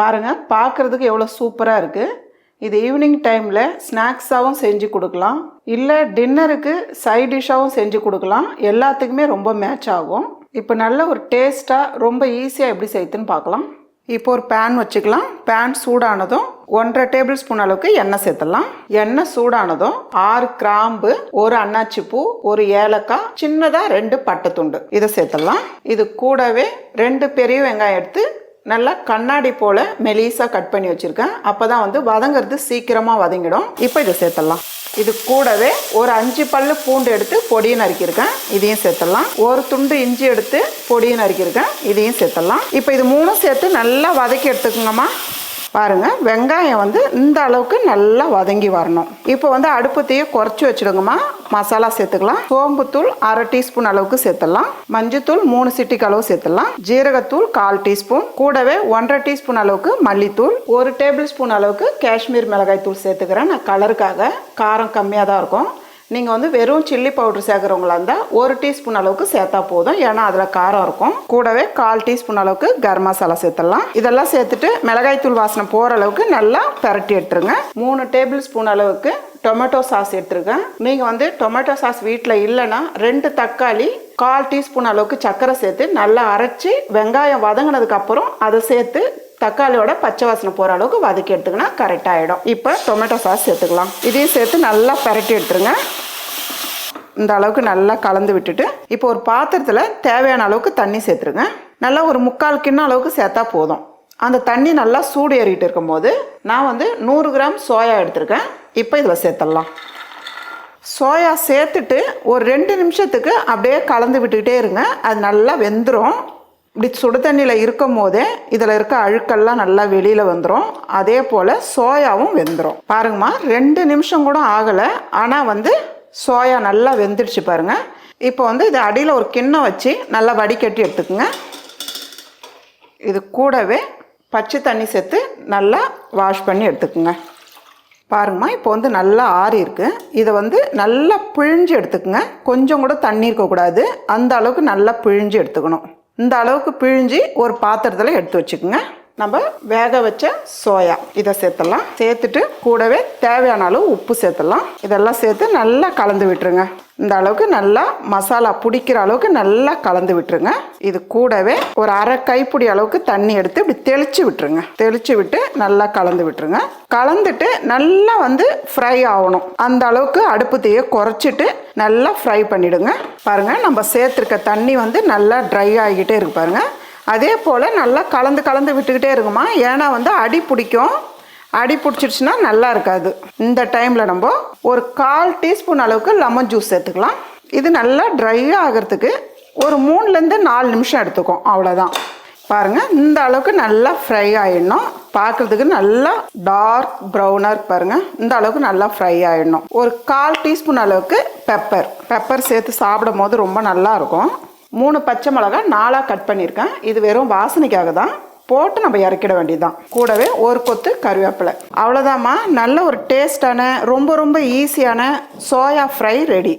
பாருங்கள் பார்க்குறதுக்கு எவ்வளோ சூப்பராக இருக்குது இது ஈவினிங் டைமில் ஸ்நாக்ஸாகவும் செஞ்சு கொடுக்கலாம். இல்லை டின்னருக்கு சைட் டிஷ்ஷாகவும் செஞ்சு கொடுக்கலாம். எல்லாத்துக்குமே ரொம்ப மேட்ச் ஆகும். இப்போ நல்ல ஒரு டேஸ்ட்டாக ரொம்ப ஈஸியாக எப்படி செய்யுதுன்னு பார்க்கலாம். இப்போ ஒரு பேன் வச்சுக்கலாம். பேன் சூடானதும் ஒன்றரை டேபிள் ஸ்பூன் அளவுக்கு எண்ணெய் சேர்த்துடலாம். எண்ணெய் சூடானதும் ஆறு கிராம்பு ஒரு அன்னாச்சி பூ ஒரு ஏலக்காய் சின்னதாக ரெண்டு பட்டை துண்டு இதை சேர்த்துடலாம். இது கூடவே ரெண்டு பெரிய வெங்காயம் எடுத்து நல்லா கண்ணாடி போல மெலிசாக கட் பண்ணி வச்சுருக்கேன். அப்போ தான் வந்து வதங்கிறது சீக்கிரமாக வதங்கிடும். இப்போ இதை சேர்த்துடலாம். இது கூடவே ஒரு அஞ்சு பல்லு பூண்டு எடுத்து பொடியை நறுக்கியிருக்கேன். இதையும் சேர்த்துடலாம். ஒரு துண்டு இஞ்சி எடுத்து பொடியை நறுக்கியிருக்கேன். இதையும் சேர்த்துடலாம். இப்போ இது மூணும் சேர்த்து நல்லா வதக்கி எடுத்துக்கோங்கம்மா. பாருங்க வெங்காயம் வந்து இந்த அளவுக்கு நல்லா வதங்கி வரணும். இப்போ வந்து அடுப்பு குறைச்சி வச்சுடுங்கம்மா. மசாலா சேர்த்துக்கலாம். சோம்புத்தூள் அரை டீஸ்பூன் அளவுக்கு சேர்த்துடலாம். மஞ்சத்தூள் மூணு சிட்டிக்கு அளவு சேர்த்துடலாம். ஜீரகத்தூள் கால் டீஸ்பூன். கூடவே ஒன்றரை டீஸ்பூன் அளவுக்கு மல்லித்தூள். ஒரு டேபிள் ஸ்பூன் அளவுக்கு காஷ்மீர் மிளகாய் தூள் சேர்த்துக்கிறேன். நான் கலருக்காக காரம் கம்மியாக தான் இருக்கும். நீங்கள் வந்து வெறும் சில்லி பவுடர் சேர்க்குறவங்களா இருந்தால் ஒரு டீஸ்பூன் அளவுக்கு சேர்த்தா போதும். ஏன்னா அதில் காரம் இருக்கும். கூடவே கால் டீஸ்பூன் அளவுக்கு கரம் மசாலா சேர்த்துடலாம் இதெல்லாம் சேர்த்துட்டு மிளகாய் தூள் வாசனை போகிற அளவுக்கு நல்லா பரட்டி எடுத்துருங்க. மூணு டேபிள் ஸ்பூன் அளவுக்கு டொமேட்டோ சாஸ் எடுத்துருக்கேன். நீங்கள் வந்து டொமேட்டோ சாஸ் வீட்டில் இல்லைன்னா ரெண்டு தக்காளி கால் டீஸ்பூன் அளவுக்கு சர்க்கரை சேர்த்து நல்லா அரைச்சி வெங்காயம் வதங்கினதுக்கப்புறம் அதை சேர்த்து தக்காளியோட பச்சை வாசனை போகிற அளவுக்கு வதக்கி எடுத்துக்கினா கரெக்ட் ஆகிடும் இப்போ டொமேட்டோ சாஸ் சேர்த்துக்கலாம் இதையும் சேர்த்து நல்லா பரட்டி எடுத்துருங்க. இந்த அளவுக்கு நல்லா கலந்து விட்டுட்டு இப்போ ஒரு பாத்திரத்தில் தேவையான அளவுக்கு தண்ணி சேர்த்துருங்க. நல்லா ஒரு முக்கால் கிண்ணம் அளவுக்கு சேர்த்தா போதும். அந்த தண்ணி நல்லா சூடு ஏறிட்டு இருக்கும்போது நான் வந்து நூறு கிராம் சோயா எடுத்திருக்கேன். இப்போ இதில் சேர்த்துடலாம். சோயா சேர்த்துட்டு ஒரு ரெண்டு நிமிஷத்துக்கு அப்படியே கலந்து விட்டுக்கிட்டே இருங்க. அது நல்லா வெந்துடும் இப்படி சுடு தண்ணியில் இருக்கும் போதே இதில் இருக்க அழுக்கெல்லாம் நல்லா வெளியில் வந்துடும் அதே போல் சோயாவும் வெந்துடும் பாருங்கம்மா ரெண்டு நிமிஷம் கூட ஆகலை. ஆனால் வந்து சோயா நல்லா வெந்துடுச்சு பாருங்கள் இப்போ வந்து இது அடியில் ஒரு கிண்ணம் வச்சு நல்லா வடிகட்டி எடுத்துக்கோங்க. இது கூடவே பச்சை தண்ணி சேர்த்து நல்லா வாஷ் பண்ணி எடுத்துக்கோங்க. பாருங்கம்மா இப்போ வந்து நல்லா ஆறி இருக்கு. இதை வந்து நல்லா பிழிஞ்சு எடுத்துக்கோங்க. கொஞ்சம் கூட தண்ணி இருக்கக்கூடாது. அந்த அளவுக்கு நல்லா பிழிஞ்சு எடுத்துக்கணும். இந்த அளவுக்கு பிழிஞ்சு ஒரு பாத்திரத்தில் எடுத்து வச்சுக்கோங்க. நம்ம வேக வச்ச சோயா இதை சேர்த்துடலாம். சேர்த்துட்டு கூடவே தேவையான அளவு உப்பு சேர்த்துடலாம். இதெல்லாம் சேர்த்து நல்லா கலந்து விட்டுருங்க. இந்த அளவுக்கு நல்லா மசாலா பிடிக்கிற அளவுக்கு நல்லா கலந்து விட்டுருங்க. இது கூடவே ஒரு அரை கைப்பிடி அளவுக்கு தண்ணி எடுத்து இப்படி தெளிச்சு விட்டுருங்க. தெளிச்சு விட்டு நல்லா கலந்து விட்டுருங்க. கலந்துட்டு நல்லா வந்து ஃப்ரை ஆகணும். அந்த அளவுக்கு அடுப்பு தீயை குறைச்சிட்டு நல்லா ஃப்ரை பண்ணிடுங்க. பாருங்க நம்ம சேர்த்துருக்க தண்ணி வந்து நல்லா ட்ரை ஆகிக்கிட்டே இருக்கு பாருங்க. அதே போல் நல்லா கலந்து கலந்து விட்டுக்கிட்டே இருக்குமா? ஏன்னா வந்து அடி பிடிக்கும். அடி பிடிச்சிருச்சுன்னா நல்லா இருக்காது. இந்த டைமில் நம்ம ஒரு கால் டீஸ்பூன் அளவுக்கு லெமன் ஜூஸ் சேர்த்துக்கலாம். இது நல்லா ட்ரை ஆகிறதுக்கு ஒரு மூணுலேருந்து நாலு நிமிஷம் எடுத்துக்கும். அவ்வளோதான் பாருங்கள் இந்த அளவுக்கு நல்லா ஃப்ரை ஆகிடணும் பார்க்குறதுக்கு நல்லா டார்க் ப்ரௌனாக பாருங்கள் இந்த அளவுக்கு நல்லா ஃப்ரை ஆகிடணும் ஒரு கால் டீஸ்பூன் அளவுக்கு பெப்பர் பெப்பர் சேர்த்து சாப்பிடும் போது ரொம்ப நல்லா இருக்கும். மூணு பச்சை மிளகா நாலாக கட் பண்ணியிருக்கேன். இது வெறும் வாசனைக்காக தான் போட்டு நம்ம இறக்கிட வேண்டியதுதான். கூடவே ஒரு கொத்து கருவேப்பிலை. அவ்வளோதாம்மா நல்ல ஒரு டேஸ்டான ரொம்ப ரொம்ப ஈஸியான சோயா ஃப்ரை ரெடி